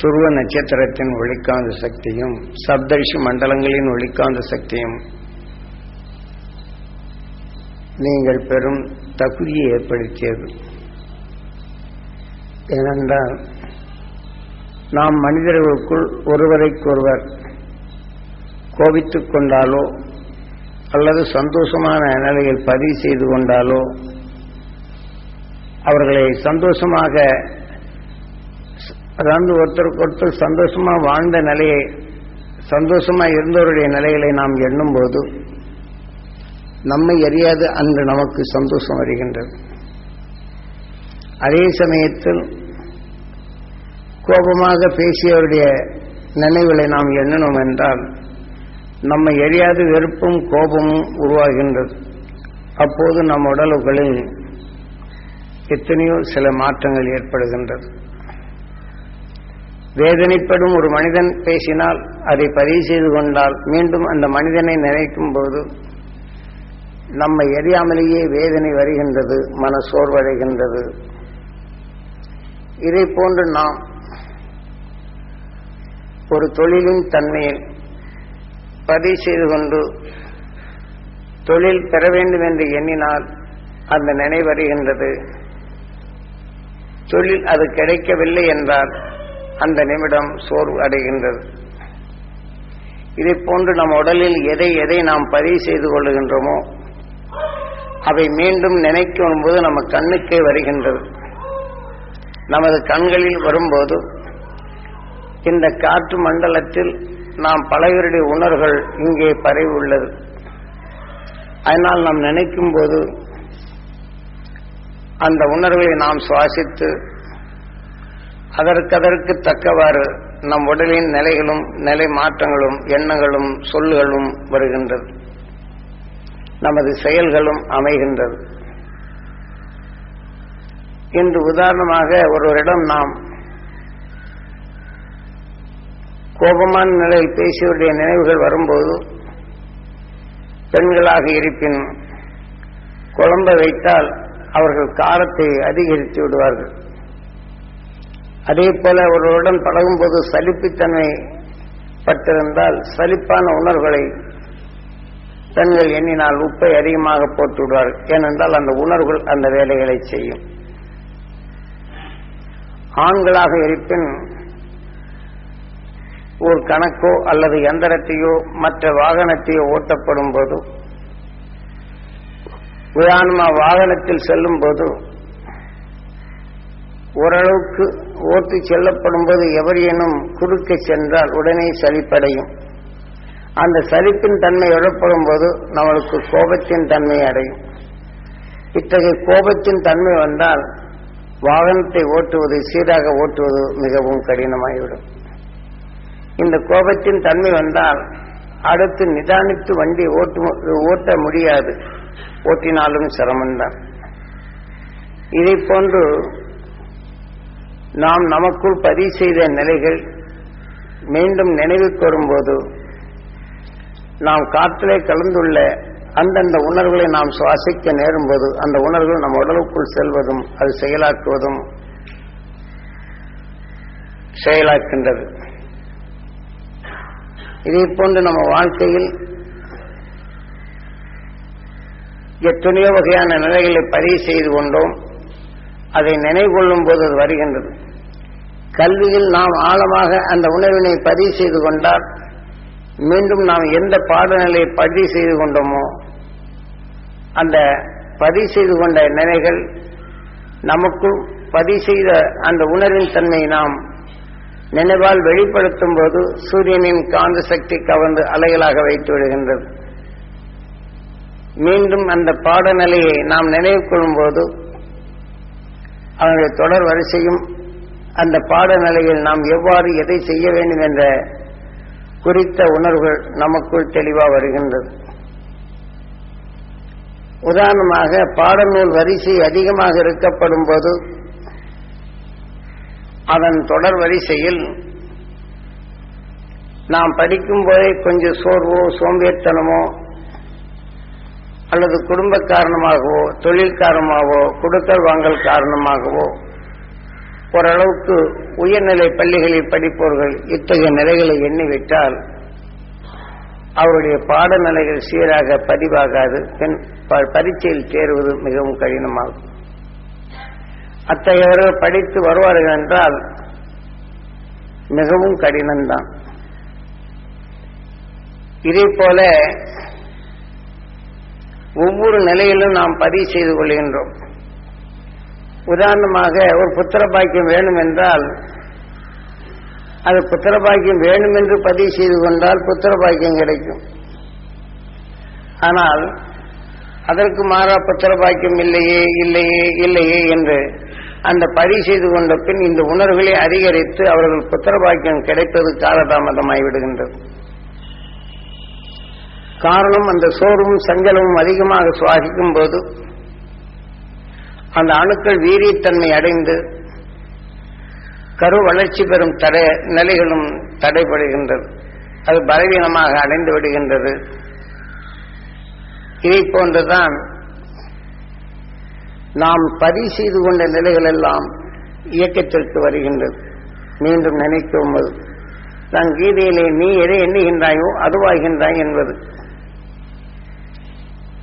துருவ நட்சத்திரத்தின் ஒளிக்காந்த சக்தியும் சப்தரிஷி மண்டலங்களின் ஒளிக்காந்த சக்தியும் நீங்கள் பெறும் தகுதியை ஏற்படுத்தியது. ஏனென்றால் நாம் மனிதர்களுக்குள் ஒருவரைக்கொருவர் கோபித்துக் கொண்டாலோ அல்லது சந்தோஷமான நிலையில் பதிவு செய்து கொண்டாலோ அவர்களை சந்தோஷமாக அதாவது ஒருத்தருக்கு ஒருத்தர் சந்தோஷமா வாழ்ந்த நிலையை சந்தோஷமா இருந்தவருடைய நிலைகளை நாம் எண்ணும் போது நம்மை அறியாது அன்று நமக்கு சந்தோஷம் வருகின்றது. அதே சமயத்தில் கோபமாக பேசியவருடைய நினைவுகளை நாம் எண்ணணும் என்றால் நம்மை எரியாது வெறுப்பும் கோபமும் உருவாகின்றது. அப்போது நம் உடலுகளில் எத்தனையோ சில மாற்றங்கள் ஏற்படுகின்றது. வேதனைப்படும் ஒரு மனிதன் பேசினால் அதை பதிவு செய்து கொண்டால் மீண்டும் அந்த மனிதனை நினைக்கும் போது நம்மை எரியாமலேயே வேதனை வருகின்றது மன சோர்வடைகின்றது இதை போன்று நாம் ஒரு தொழிலின் தன்மையில் பதிவு செய்து கொண்டு தொழில் பெற வேண்டும் என்று எண்ணினால் அந்த நினைவருகின்றது தொழில் அது கிடைக்கவில்லை என்றால் அந்த நிமிடம் சோர்வு அடைகின்றது. இதை போன்று நம் உடலில் எதை எதை நாம் பதிவு செய்து கொள்ளுகின்றோமோ அவை மீண்டும் நினைக்கும் போது நம்ம கண்ணுக்கே வருகின்றது. நமது கண்களில் வரும்போது இந்த காற்று மண்டலத்தில் நாம் பலவருடைய உணர்வுகள் இங்கே பரவி உள்ளது. அதனால் நாம் நினைக்கும் போது அந்த உணர்வை நாம் சுவாசித்து அதற்கு அதற்கு தக்கவாறு நம் உடலின் நிலைகளும் நிலை மாற்றங்களும் எண்ணங்களும் சொல்லுகளும் வருகின்றது. நமது செயல்களும் அமைகின்றது. இன்று உதாரணமாக ஒருவரிடம் நாம் கோபமான நிலையில் பேசியவருடைய நினைவுகள் வரும்போது பெண்களாக இருப்பின் குழம்ப வைத்தால் அவர்கள் காரத்தை அதிகரித்து விடுவார்கள். அதே போல ஒருவருடன் பழகும்போது சலிப்புத்தன்மை பட்டிருந்தால் சலிப்பான உணர்வுகளை பெண்கள் எண்ணினால் உப்பை அதிகமாக போட்டு விடுவார்கள் ஏனென்றால் அந்த உணர்வுகள் அந்த வேலைகளை செய்யும். ஆண்களாக இருப்பின் ஒரு கணக்கோ அல்லது எந்திரத்தையோ மற்ற வாகனத்தையோ ஓட்டப்படும் போது உதாரணமா வாகனத்தில் செல்லும் போது ஓரளவுக்கு ஓட்டு செல்லப்படும் போது எவரேனும் குறுக்க சென்றால் உடனே சலிப்படையும். அந்த சலிப்பின் தன்மை எழப்படும் போது நம்மளுக்கு கோபத்தின் தன்மை அடையும். இத்தகைய கோபத்தின் தன்மை வந்தால் வாகனத்தை ஓட்டுவது சீராக ஓட்டுவது மிகவும் கடினமாகிவிடும் இந்த கோபத்தின் தன்மை வந்தால் அடுத்து நிதானித்து வண்டி ஓட்டு ஓட்ட முடியாது. ஓட்டினாலும் சிரமம்தான். இதை போன்று நாம் நமக்குள் பதிவு செய்த நிலைகள் மீண்டும் நினைவுக்கு வரும்போது நாம் காற்றிலே கலந்துள்ள அந்தந்த உணர்வுகளை நாம் சுவாசிக்க நேரும்போது அந்த உணர்வுகள் நம் உடலுக்குள் செல்வதும் அது செயலாக்குவதும் செயலாக்கின்றது. இதே போன்று நம்ம வாழ்க்கையில் எத்தனையோ வகையான நிலைகளை பதிவு செய்து கொண்டோம். அதை நினைவுகொள்ளும் போது அது வருகின்றது. கல்வியில் நாம் ஆழமாக அந்த உணர்வினை பதிவு செய்து கொண்டால் மீண்டும் நாம் எந்த பாடநிலையை பதிவு செய்து கொண்டோமோ அந்த பதிவு செய்து கொண்ட நிலைகள் நமக்குள் பதிவு செய்த அந்த உணர்வின் தன்மை நாம் நினைவால் வெளிப்படுத்தும் போது சூரியனின் காந்த சக்தி கவர்ந்து அலைகளாக வைத்து விடுகின்றது. மீண்டும் அந்த பாடநிலையை நாம் நினைவு கொள்ளும் போது அவனுடைய தொடர் வரிசையும் அந்த பாடநிலையில் நாம் எவ்வாறு எதை செய்ய வேண்டும் என்ற குறித்த உணர்வுகள் நமக்குள் தெளிவாக வருகின்றது. உதாரணமாக பாடநூல் வரிசை அதிகமாக இருக்கப்படும் போது அதன் தொடர் வரிசையில் நாம் படிக்கும் போதே கொஞ்சம் சோர்வோ சோம்பேறித்தனமோ அல்லது குடும்ப காரணமாகவோ தொழில் காரணமாகவோ கொடுக்கல் வாங்கல் காரணமாகவோ ஓரளவுக்கு உயர்நிலை பள்ளிகளில் படிப்பவர்கள் இத்தகைய நிலைகளை எண்ணிவிட்டால் அவருடைய பாடநிலைகள் சீராக பதிவாகாது. பின் ப- பரீட்சையில் சேருவது மிகவும் கடினமாகும். அத்தகையவர்கள் படித்து வருவார்கள் என்றால் மிகவும் கடினம்தான். இதே போல ஒவ்வொரு நிலையிலும் நாம் பதிவு செய்து கொள்கின்றோம். உதாரணமாக ஒரு புத்திர பாக்கியம் வேணும் என்றால் அது புத்திர பாக்கியம் வேணும் என்று பதிவு செய்து கொண்டால் புத்திர பாக்கியம் கிடைக்கும். ஆனால் அதற்கு மாறா புத்திர பாக்கியம் இல்லையே இல்லையே இல்லையே என்று அந்த பதிவு செய்து கொண்ட பின் இந்த உணர்வுகளை அதிகரித்து அவர்கள் புத்திர பாக்கியம் கிடைப்பது காலதாமதமாகிவிடுகின்றது காரணம் அந்த சோறும் சஞ்சலமும் அதிகமாக சுவாசிக்கும் போது அந்த அணுக்கள் வீரியத்தன்மை அடைந்து கரு வளர்ச்சி பெறும் தடை நிலைகளும் தடைபடுகின்றது. அது பலவீனமாக அடைந்து விடுகின்றது. இதை போன்றுதான் நாம் பதிவு செய்து கொண்ட நிலைகள் எல்லாம் இயக்கத்திற்கு வருகின்றது. மீண்டும் நினைக்கும் போது நான் கீதையிலே நீ எதை எண்ணுகின்றாயோ அதுவாகின்றாய் என்பது.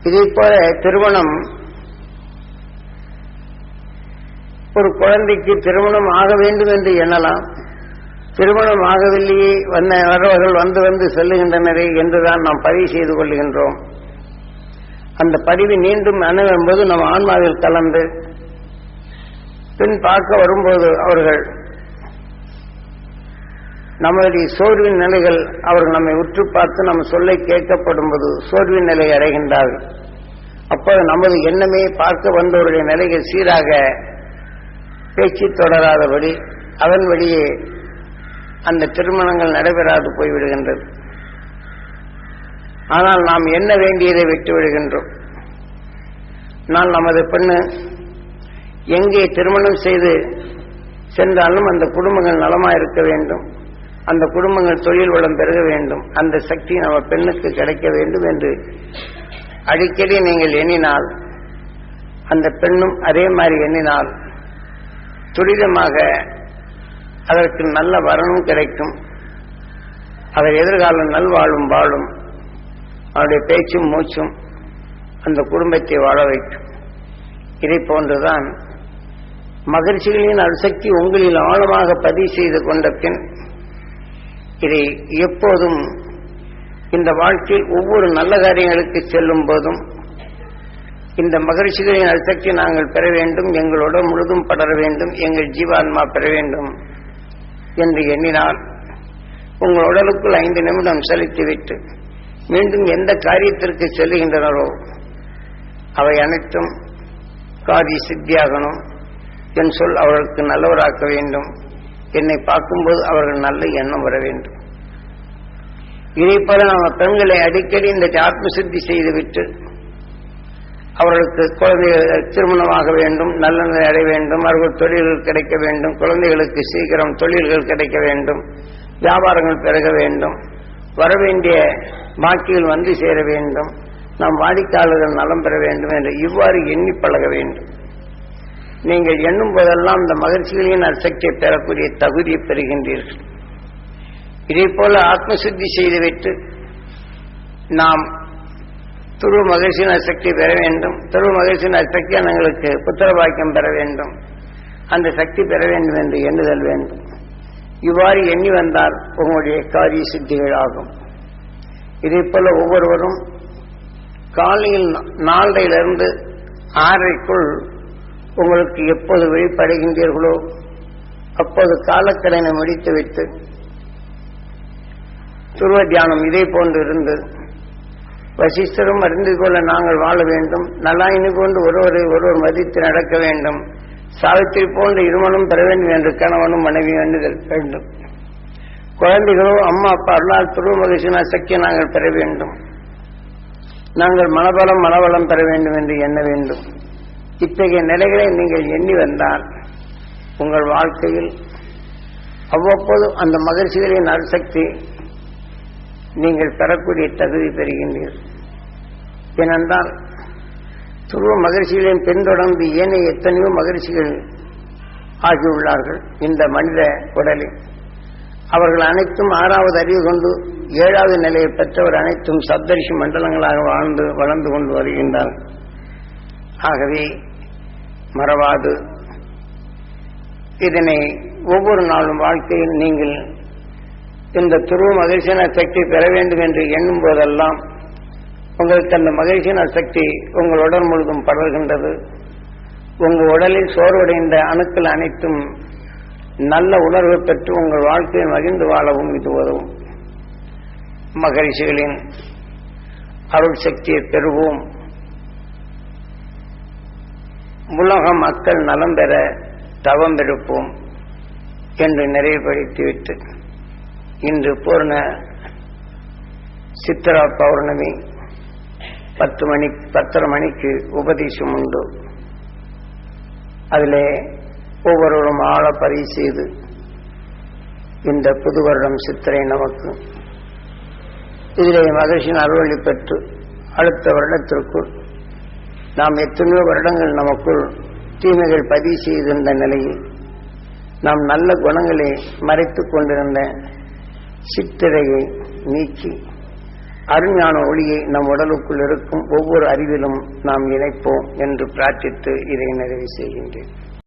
இதே போல திருமணம் ஒரு குழந்தைக்கு திருமணம் ஆக வேண்டும் என்று எண்ணலாம். திருமணம் ஆகவில்லையே வந்த வரவர்கள் வந்து வந்து செல்லுகின்றனரே என்றுதான் நாம் பதிவு செய்து கொள்கின்றோம். அந்த பதிவு மீண்டும் அணுகும்போது நம் ஆன்மாவில் கலந்து பின் பார்க்க வரும்போது அவர்கள் நம்மளுடைய சோர்வின் நிலைகள் அவர்கள் நம்மை உற்று பார்த்து நம்ம சொல்லை கேட்கப்படும் போது சோர்வின் நிலை அடைகின்றார்கள். அப்போது நமது எண்ணமே பார்க்க வந்தவருடைய நிலைகள் சீராக பேச்சு தொடராதபடி அதன் வழியே அந்த திருமணங்கள் நடைபெறாது போய்விடுகின்றது. ஆனால் நாம் என்ன வேண்டியதை விட்டு விடுகின்றோம். நான் நமது பெண்ணு எங்கே திருமணம் செய்து சென்றாலும் அந்த குடும்பங்கள் நலமாக இருக்க வேண்டும். அந்த குடும்பங்கள் தொழில் வளம் பெருக வேண்டும். அந்த சக்தி நம்ம பெண்ணுக்கு கிடைக்க வேண்டும் என்று அடிக்கடி நீங்கள் எண்ணினால் அந்த பெண்ணும் அதே மாதிரி எண்ணினால் துரிதமாக அதற்கு நல்ல வரணும் கிடைக்கும். அவர் எதிர்காலம் நல்வாழும் வாழும். அவருடைய பேச்சும் மூச்சும் அந்த குடும்பத்தை வாழ வைக்கும். இதை போன்றுதான் மகிழ்ச்சிகளின் அணுசக்தி உங்களில் ஆழமாக பதிவு செய்து கொண்ட பின் இதை எப்போதும் இந்த வாழ்க்கையில் ஒவ்வொரு நல்ல காரியங்களுக்கு செல்லும் போதும் இந்த மகிழ்ச்சிகளின் அணுசக்தி நாங்கள் பெற வேண்டும் எங்களோட முழுதும் படர வேண்டும் எங்கள் ஜீவான்மா பெற வேண்டும் என்று எண்ணினால் உங்கள் உடலுக்குள் ஐந்து நிமிடம் செலுத்திவிட்டு மீண்டும் எந்த காரியத்திற்கு செல்லுகின்றனரோ அவை அனைத்தும் காதி சித்தியாகணும் என் சொல் அவர்களுக்கு நல்லவராக்க வேண்டும். என்னை பார்க்கும்போது அவர்கள் நல்ல எண்ணம் வர வேண்டும். இதை போல நம்ம பெண்களை அடிக்கடி இந்த ஆத்ம சித்தி செய்துவிட்டு அவர்களுக்கு குழந்தைகள் திருமணமாக வேண்டும் நல்ல நிலை அடைய வேண்டும் அவர்கள் தொழில்கள் கிடைக்க வேண்டும் குழந்தைகளுக்கு சீக்கிரம் தொழில்கள் கிடைக்க வேண்டும் வியாபாரங்கள் பெருக வேண்டும் வரவேண்டிய பாக்கிகள் வந்து சேர வேண்டும் நம் வாடிக்கையாளர்கள் நலம் பெற வேண்டும் என்று இவ்வாறு எண்ணி பழக வேண்டும். நீங்கள் எண்ணும் போதெல்லாம் இந்த மகிழ்ச்சிகளின் அசக்தியை பெறக்கூடிய தகுதியை பெறுகின்றீர்கள். இதே போல ஆத்மசுத்தி செய்துவிட்டு நாம் துரு மகிழ்ச்சியின் சக்தி பெற வேண்டும். துரு மகிழ்ச்சியின் சக்தி எங்களுக்கு புத்திர பாக்கியம் பெற வேண்டும். அந்த சக்தி பெற வேண்டும் என்று எண்ணுதல் வேண்டும். இவ்வாறு எண்ணி வந்தால் உங்களுடைய காரிய சித்திகள் ஆகும் இதே போல ஒவ்வொருவரும் காலையில் நாலரையிலிருந்து ஆறரைக்குள் உங்களுக்கு எப்போது விழிப்படைகின்றீர்களோ அப்போது காலக்கடனை முடித்து வைத்து துருவ தியானம் இதே போன்று இருந்து வசிஷ்டரும் அறிந்து கொள்ள நாங்கள் வாழ வேண்டும். நல்லாயினு கொண்டு ஒருவரை ஒருவர் மதித்து நடக்க வேண்டும். சாவித்திரி போன்ற இருமனும் பெற வேண்டும் என்று கணவனும் மனைவி வேண்டுதல் வேண்டும். குழந்தைகளோ அம்மா அப்பா அருளால் துருவ மகிழ்ச்சினா சக்தியை நாங்கள் பெற வேண்டும். நாங்கள் மனபலம் மனவளம் பெற வேண்டும் என்று எண்ண வேண்டும். இத்தகைய நிலைகளை நீங்கள் எண்ணி வந்தால் உங்கள் வாழ்க்கையில் அவ்வப்போது அந்த மகிழ்ச்சிகளின் அருசக்தி நீங்கள் பெறக்கூடிய தகுதி பெறுகின்றீர்கள் ஏனென்றால் துருவ மகிழ்ச்சிகளையும் பின்தொடர்ந்து ஏனைய எத்தனையோ மகிழ்ச்சிகள் ஆகியுள்ளார்கள் இந்த மனித உடலில். அவர்கள் அனைத்தும் ஆறாவது அறிவு கொண்டு ஏழாவது நிலையை பெற்றவர் அனைத்தும் சப்தரிஷி மண்டலங்களாக வாழ்ந்து வளர்ந்து கொண்டு வருகின்றார்கள். ஆகவே மறவாது. இதனை ஒவ்வொரு நாளும் வாழ்க்கையில் நீங்கள் இந்த துருவ மகிழ்ச்சியான சக்தி பெற வேண்டும் என்று எண்ணும் போதெல்லாம் உங்களுக்கு அந்த மகிழ்ச்சியான சக்தி உங்கள் உடல் முழுதும் படர்கின்றது. உங்கள் உடலில் சோர்வடைந்த அணுக்கள் அனைத்தும் நல்ல உணர்வு பெற்று உங்கள் வாழ்க்கையை மகிழ்ந்து வாழவும் இது உதவும். மகிழ்ச்சிகளின் அருள் சக்தியை பெறுவோம். உலக மக்கள் நலம் பெற தவம் எடுப்போம் என்று நிறைவுபடுத்திவிட்டு இன்று பூர்ண சித்திரா பௌர்ணமி பத்து மணி பத்தரை மணிக்கு உபதேசம் உண்டு. அதிலே ஒவ்வொருவரும் ஆழ பதிவு செய்து இந்த புது வருடம் சித்திரை நமக்கு. இதிலே மகிழ்ச்சியின் அறுவழி பெற்று அடுத்த வருடத்திற்குள் நாம் எத்தனையோ வருடங்கள் நமக்குள் தீமைகள் பதிவு செய்திருந்த நிலையில் நாம் நல்ல குணங்களை மறைத்துக் கொண்டிருந்த சித்திரையை நீக்கி அருஞான ஒளியை நம் உடலுக்குள் இருக்கும் ஒவ்வொரு அறிவிலும் நாம் இணைப்போம் என்று பிரார்த்தித்து இதை நிறைவு செய்கின்றேன்.